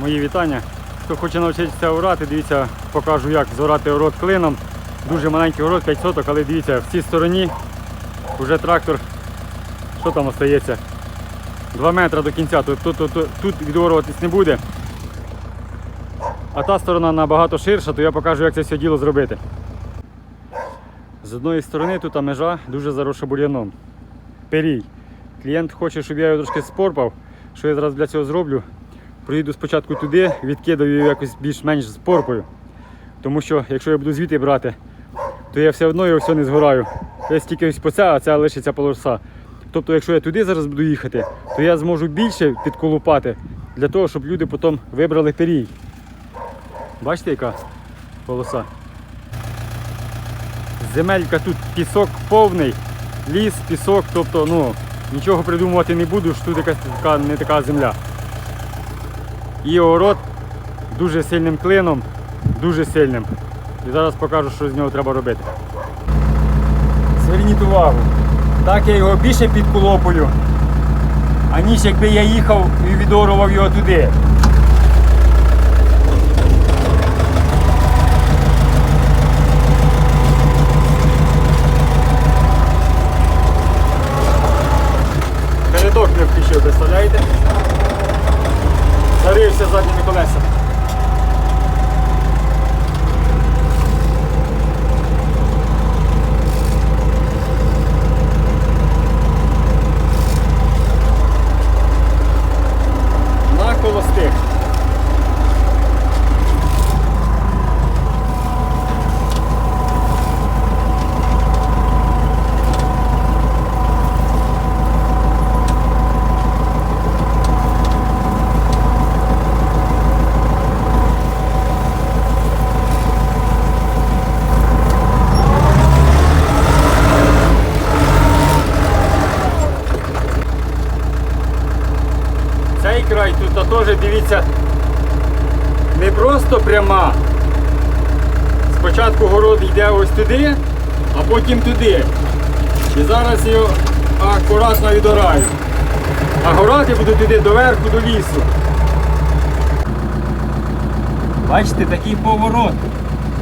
Мої вітання. Хто хоче навчитися орати, дивіться, покажу, як зорати орот клином. Дуже маленький город, 5 соток, але дивіться, в цій стороні вже трактор, що там остається? 2 метри до кінця, тут, тут, тут, тут відорватись не буде. А та сторона набагато ширша, то я покажу, як це все діло зробити. З одної сторони тут межа дуже заросша бур'яном. Перій. Клієнт хоче, щоб я його трошки спорпав. Що я зараз для цього зроблю? Проїду спочатку туди, відкидаю його якось більш-менш з порпою. Тому що якщо я буду звідти брати, то я все одно його все не згораю. Я стільки ось по ця, а ця лишиться полоса. Тобто, якщо я туди зараз буду їхати, то я зможу більше підколупати для того, щоб люди потім вибрали перій. Бачите, яка полоса? Земелька тут пісок повний, ліс, пісок, тобто ну, нічого придумувати не буду, що тут якась така, не така земля. І огород дуже сильним клином, дуже сильним. І зараз покажу, що з нього треба робити. Зверніть увагу, так я його більше підколопую, аніж якби я їхав і відорував його туди. Передок не включив, представляєте? Зарився задніми колесами. На холостих. Цей край тут теж дивіться не просто пряма. Спочатку город йде ось туди, а потім туди. І зараз його акуратно відораю. А горати буду туди доверху до лісу. Бачите, такий поворот.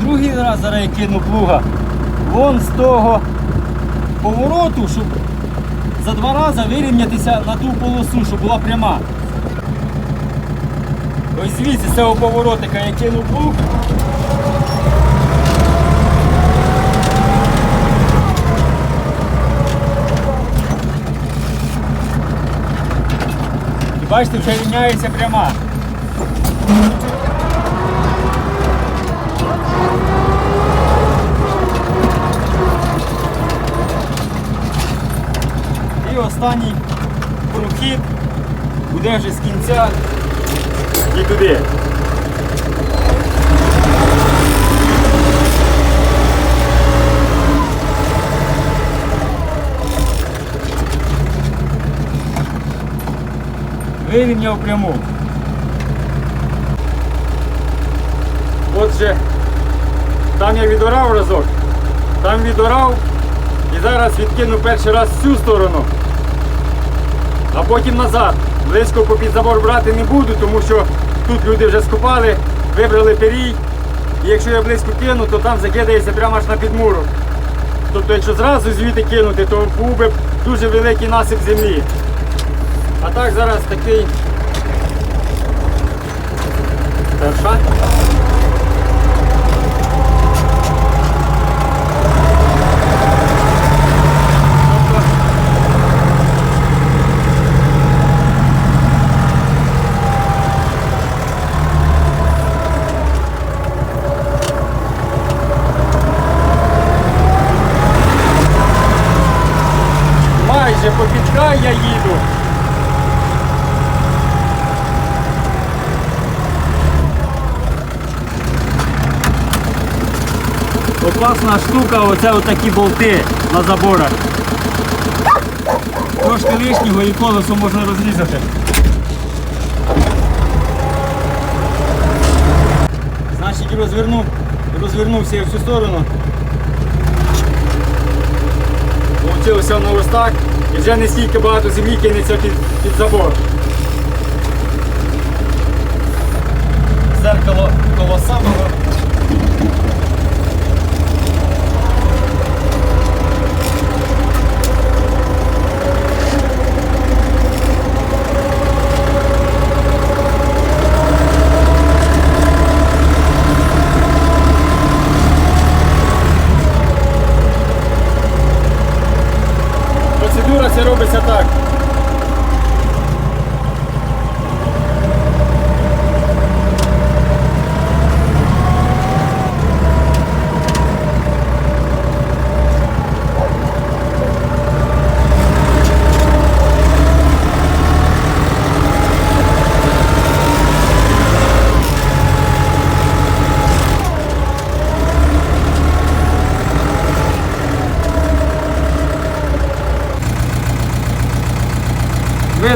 Другий раз зараз я кину плуга. Вон з того повороту, щоб за два рази вирівнятися на ту полосу, щоб була пряма. Ось звідси з цього поворотика я кину плуг. І бачите, вже рівняється пряма. І останній прохід буде вже з кінця і туди. Вирівняв пряму. Отже, там я відорав разок, там відорав і зараз відкину перший раз цю сторону, а потім назад. Близько попід забор брати не буду, тому що тут люди вже скупали, вибрали перій. І якщо я близько кину, то там закидається прямо аж на підмурок. Тобто, якщо зразу звідти кинути, то був би дуже великий насип землі. А так зараз такий перша. Майже попід край я їду. Опасна штука, оце отакі болти на заборах. Трошки лишнього і колесо можна розрізати. Значить розвернув, розвернувся я в цю сторону. Получилося воно ось так. І вже не стільки багато землі кинеться під, під забор.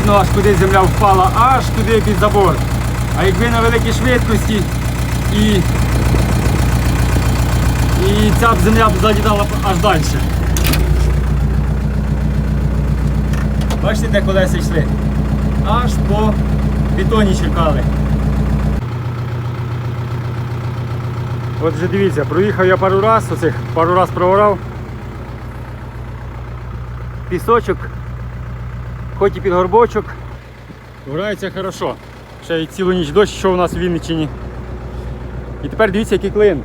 Видно, аж куди земля впала, аж туди під забор. А якби на великій швидкості і, і ця б земля б залітала аж далі. Бачите, де колеса йшли? Аж по бетоні чекали. От вже дивіться, проїхав я пару раз, оцих пару раз проорав. Пісочок, хоч і під горбочок. Грається хорошо. Ще й цілу ніч дощ, що у нас в Вінниччині. І тепер дивіться, який клин.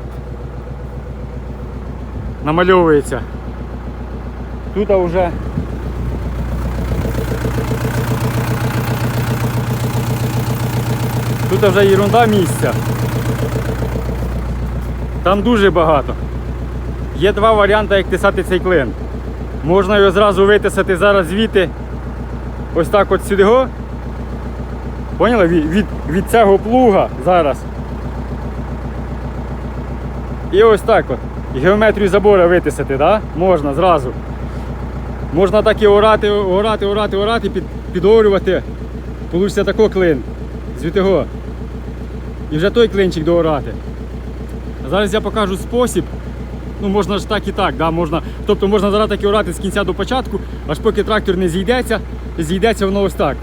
Намальовується. Тут вже Тут вже ерунда місця. Там дуже багато. Є два варіанти, як тисати цей клин. Можна його зразу витисати зараз звідти, ось так от сюди. Поняли? Від, від, від цього плуга зараз. І ось так от. Геометрію забора витисати, да? можна зразу. Можна так і орати, орати, орати, орати, під, підорювати. Получиться такий клин. Звідти. І вже той клинчик доорати. А Зараз я покажу спосіб. Ну, можна ж так і так, да? можна, тобто можна зараз так і орати з кінця до початку, аж поки трактор не зійдеться, зійдеться воно ось так.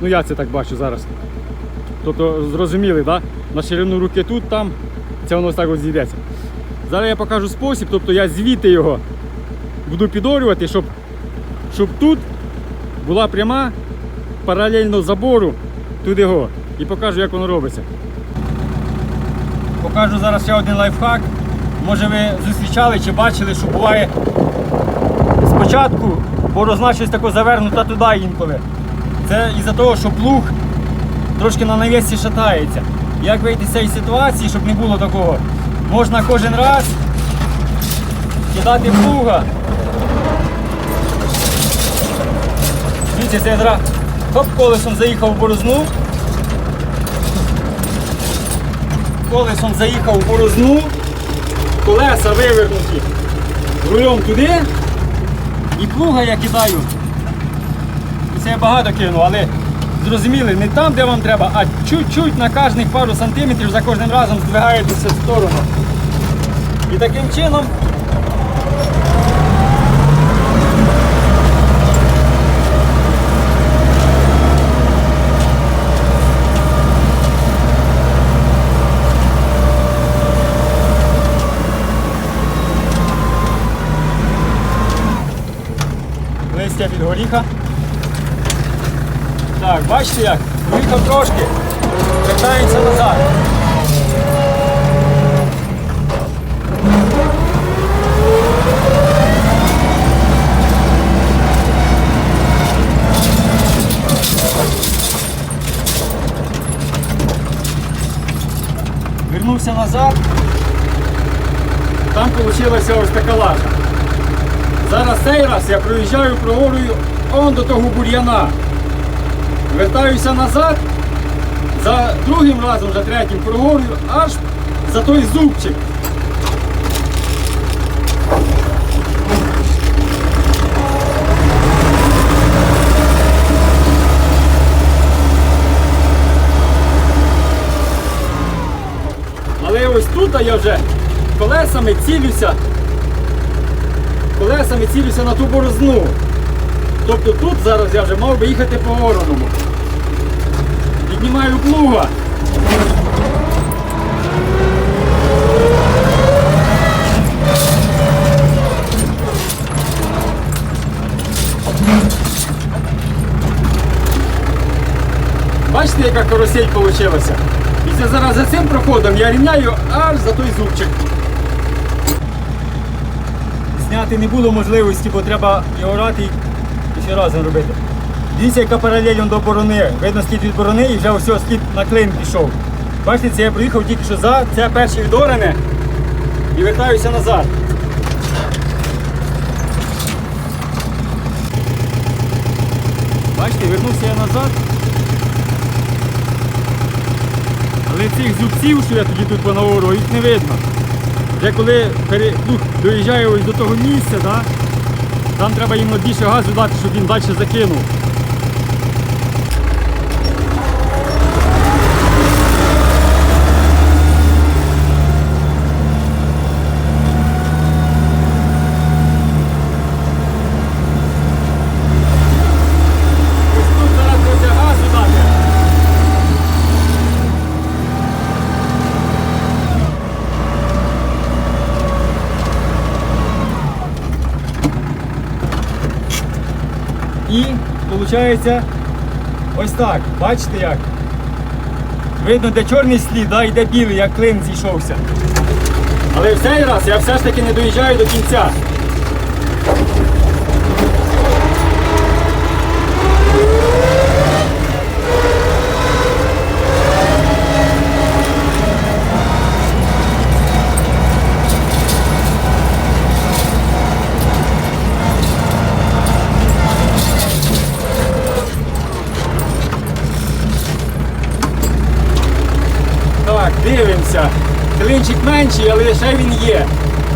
Ну я це так бачу зараз. Тобто зрозуміли, да? на ширину руки тут, там, це воно ось так от зійдеться. Зараз я покажу спосіб, тобто я звідти його буду підорювати, щоб, щоб тут була пряма паралельно забору туди його. І покажу, як воно робиться. Покажу зараз ще один лайфхак. Може ви зустрічали чи бачили, що буває спочатку борозна щось таке завернута туди інколи. Це із-за того, що плуг трошки на навісці шатається. Як вийти з цієї ситуації, щоб не було такого? Можна кожен раз кидати плуга. Дивіться, це я хоп, колесом заїхав в борозну. колесом заїхав у борозну, колеса вивернуті рулем туди і плуга я кидаю. Це я багато кину, але зрозуміли, не там, де вам треба, а чуть-чуть на кожних пару сантиметрів за кожним разом здвигаєтеся в сторону. І таким чином листя від горіха. Так, бачите як? Виїхав трошки, вертається назад. Вернувся назад. Там вийшла ось така лажа. Зараз цей раз я проїжджаю, проговорюю он до того бур'яна. Вертаюся назад, за другим разом, за третім проговорюю аж за той зубчик. Але ось тут я вже колесами цілюся колесами цілюся на ту борозну. Тобто тут зараз я вже мав би їхати по вороному. Піднімаю плуга. Бачите, яка карусель вийшла? І це зараз за цим проходом я рівняю аж за той зубчик. Зняти не було можливості, бо треба і орати і ще разом робити. Дивіться, яка паралель до борони. Видно слід від борони і вже ось слід на клин пішов. Бачите, це я проїхав тільки що за, це перше відорене і вертаюся назад. Бачите, вернувся я назад. Але цих зубців, що я тоді тут понаорував, їх не видно. Вже коли пере- ну, доїжджає ось до того місця, да, там треба йому більше газу дати, щоб він далі закинув. Виходить ось так. Бачите як? Видно, де чорний слід, а йде білий, як клин зійшовся. Але в цей раз я все ж таки не доїжджаю до кінця. Менший, але ще він є.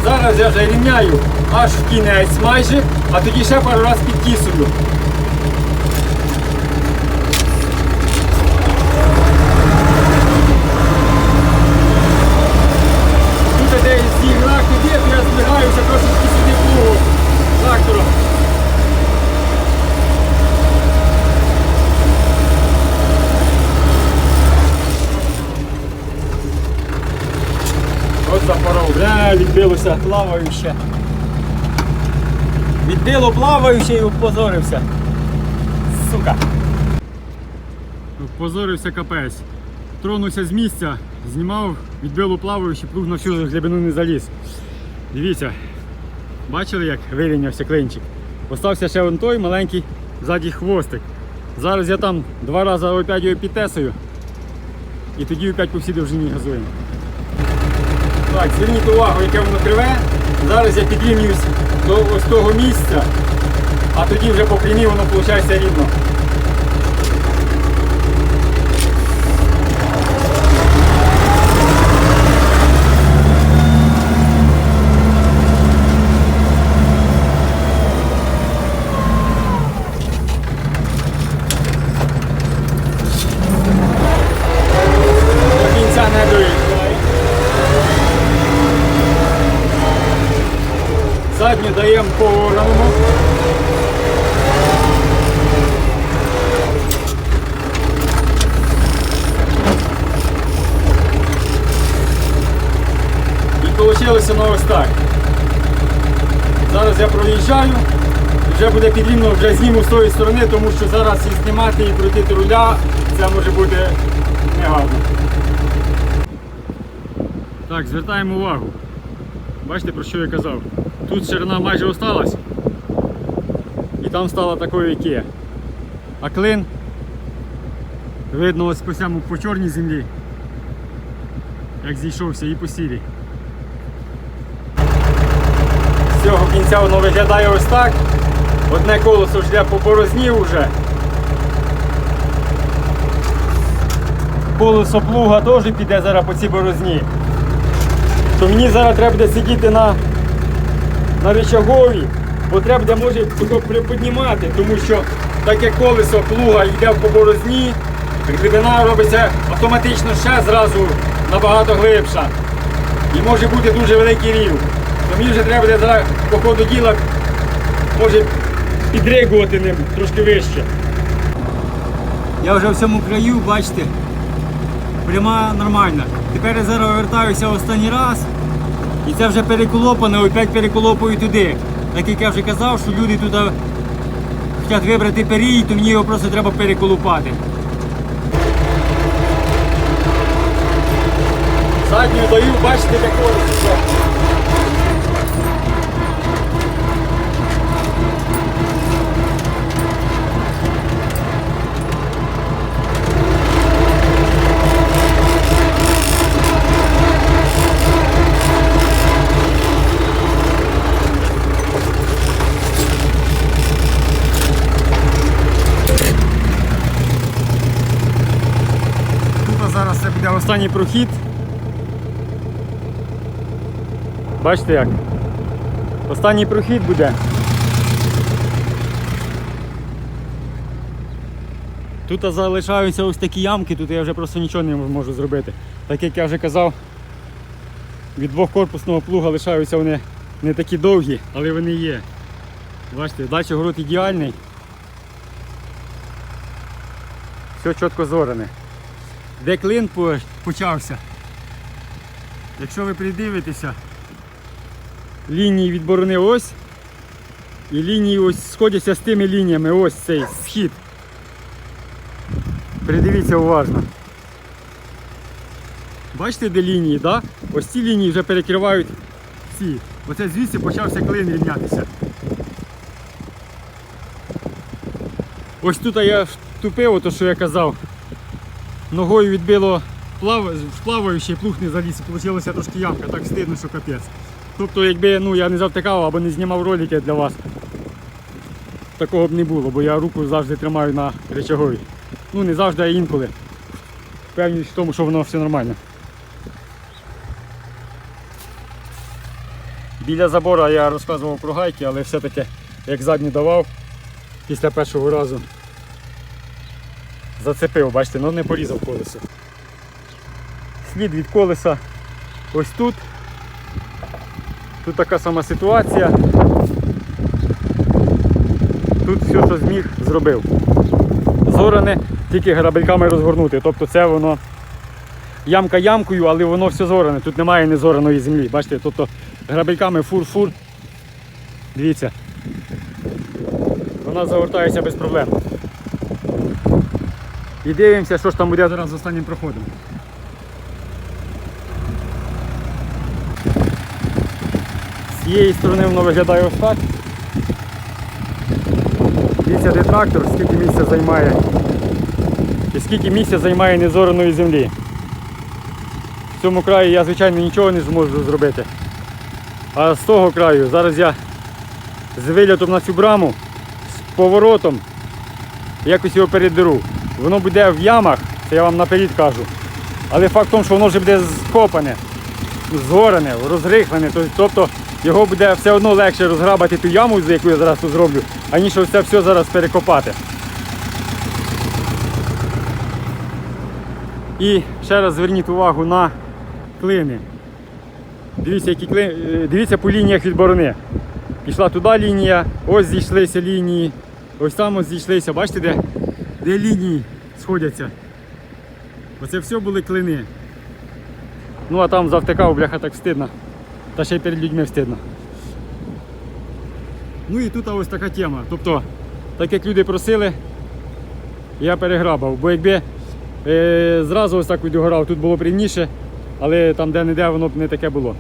Зараз я вже рівняю аж в кінець майже, а тоді ще пару раз підтісую. Тут де зігнак туди, то я збігаюся трошечки сюди плугу трактором. От запоров. Відбилося плаваюче. Відбило плаваюче і опозорився. Сука. Опозорився капець. Тронувся з місця, знімав, відбило плаваюче, плуг на всю глибину не заліз. Дивіться, бачили, як вирівнявся клинчик? Остався ще вон той маленький ззаді хвостик. Зараз я там два рази опять його підтесую. І тоді опять по всій довжині газуємо. Так, зверніть увагу, яке воно криве. Зараз я підрівнююсь до ось того місця, а тоді вже по прямій воно виходить рівно. До кінця не доїжджай. Задню даємо по ровному. І вийшло воно ось так. Зараз я проїжджаю, вже буде підрівно, вже зніму з тої сторони, тому що зараз і знімати і крутити руля, це може бути негарно. Так, звертаємо увагу. Бачите, про що я казав? Тут ширина майже осталась. І там стала такою, як є. А клин видно ось по по чорній землі. Як зійшовся і по сірій. З цього кінця воно виглядає ось так. Одне колесо ж йде по вже. Колесо плуга теж піде зараз по цій борозні то мені зараз треба буде сидіти на, на речагові, бо треба буде може приподнімати, тому що так як колесо плуга йде по борозні, глибина робиться автоматично ще зразу набагато глибша. І може бути дуже великий рів. То мені вже треба буде зараз по ходу діла може підригувати ним трошки вище. Я вже в цьому краю, бачите, пряма нормальна. Тепер я зараз вертаюся останній раз. І це вже переколопане, опять переколопую туди. Так як я вже казав, що люди туди хочуть вибрати перій, то мені його просто треба переколупати. Задню даю, бачите, такого. Тут зараз це буде останній прохід. Бачите як? Останній прохід буде. Тут залишаються ось такі ямки, тут я вже просто нічого не можу зробити. Так як я вже казав, від двохкорпусного плуга лишаються вони не такі довгі, але вони є. Бачите, далі город ідеальний. Все чітко зорене. Де клин почався? Якщо ви придивитеся, лінії від борони ось, І лінії ось сходяться з тими лініями, ось цей схід. Придивіться уважно. Бачите, де лінії, да? Ось ці лінії вже перекривають ці. Оце звідси почався клин рівнятися. Ось тут я втупив, ото що я казав. Ногою відбило плав... плаваючий плуг не заліз, вийшла трошки ямка, так стидно, що капець. Тобто, якби ну, я не завтикав або не знімав ролики для вас, такого б не було, бо я руку завжди тримаю на речагові. Ну не завжди, а інколи. Впевнений в тому, що воно все нормально. Біля забора я розказував про гайки, але все-таки як задню давав після першого разу зацепив, бачите, ну не порізав колесо. Слід від колеса ось тут. Тут така сама ситуація. Тут все, що зміг, зробив. Зоране тільки грабельками розгорнути. Тобто це воно ямка ямкою, але воно все зоране. Тут немає незораної землі. Бачите, тобто грабельками фур-фур. Дивіться. Вона загортається без проблем. І дивимося, що ж там буде зараз з останнім проходом. З цієї сторони воно виглядає ось так. Дивіться, де трактор, скільки місця займає. І скільки місця займає незораної землі. В цьому краї я, звичайно, нічого не зможу зробити. А з того краю зараз я з вилітом на цю браму, з поворотом, якось його передеру. Воно буде в ямах, це я вам наперед кажу. Але факт в тому, що воно вже буде скопане, згорене, розрихлене. Тобто його буде все одно легше розграбати ту яму, за яку я зараз тут зроблю, аніж це все зараз перекопати. І ще раз зверніть увагу на клини. Дивіться, які кли... е, дивіться по лініях від борони. Пішла туди лінія, ось зійшлися лінії, ось там ось зійшлися. Бачите, де, де лінії сходяться. Оце все були клини. Ну а там завтикав, бляха, так встидно. Та ще й перед людьми встидно. Ну і тут ось така тема. Тобто, так як люди просили, я переграбав. Бо якби е, зразу ось так відгорав, тут було б рівніше, але там де-не-де воно б не таке було.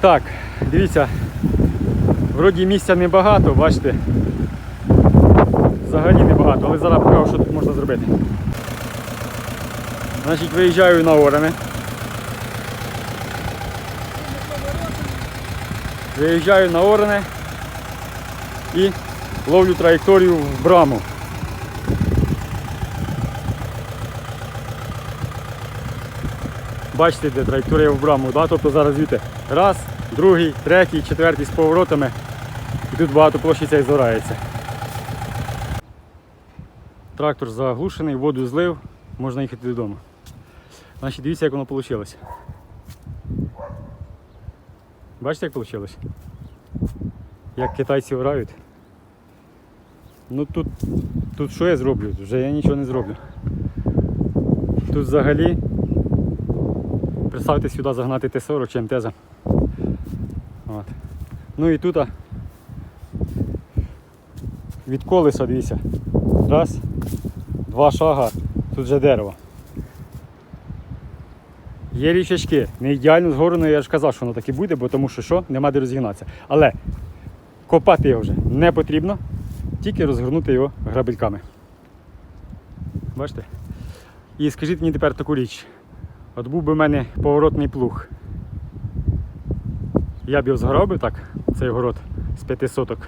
Так, дивіться, вроді місця небагато, бачите. Взагалі небагато, але зараз покажу, що тут можна зробити. Значить, виїжджаю на Оране. Виїжджаю на Оране і ловлю траєкторію в браму. Бачите, де траєкторія в браму, да? тобто зараз звідти раз, другий, третій, четвертий з поворотами. І тут багато площі цей згорається. Трактор заглушений, воду злив, можна їхати додому. Значить, дивіться, як воно вийшло. Бачите, як вийшло? Як китайці грають. Ну тут, тут що я зроблю? Вже я нічого не зроблю. Тут взагалі представте сюди загнати Т-40 чи МТЗа. От. Ну і тут а, від колеса, дивіться. Раз, два шага, тут вже дерево. Є річечки, не ідеально згорено, я ж казав, що воно так і буде, бо тому що що, нема де розігнатися. Але копати його вже не потрібно, тільки розгорнути його грабельками. Бачите? І скажіть мені тепер таку річ. От був би в мене поворотний плуг. Я б його згорав би так, цей город з п'яти соток.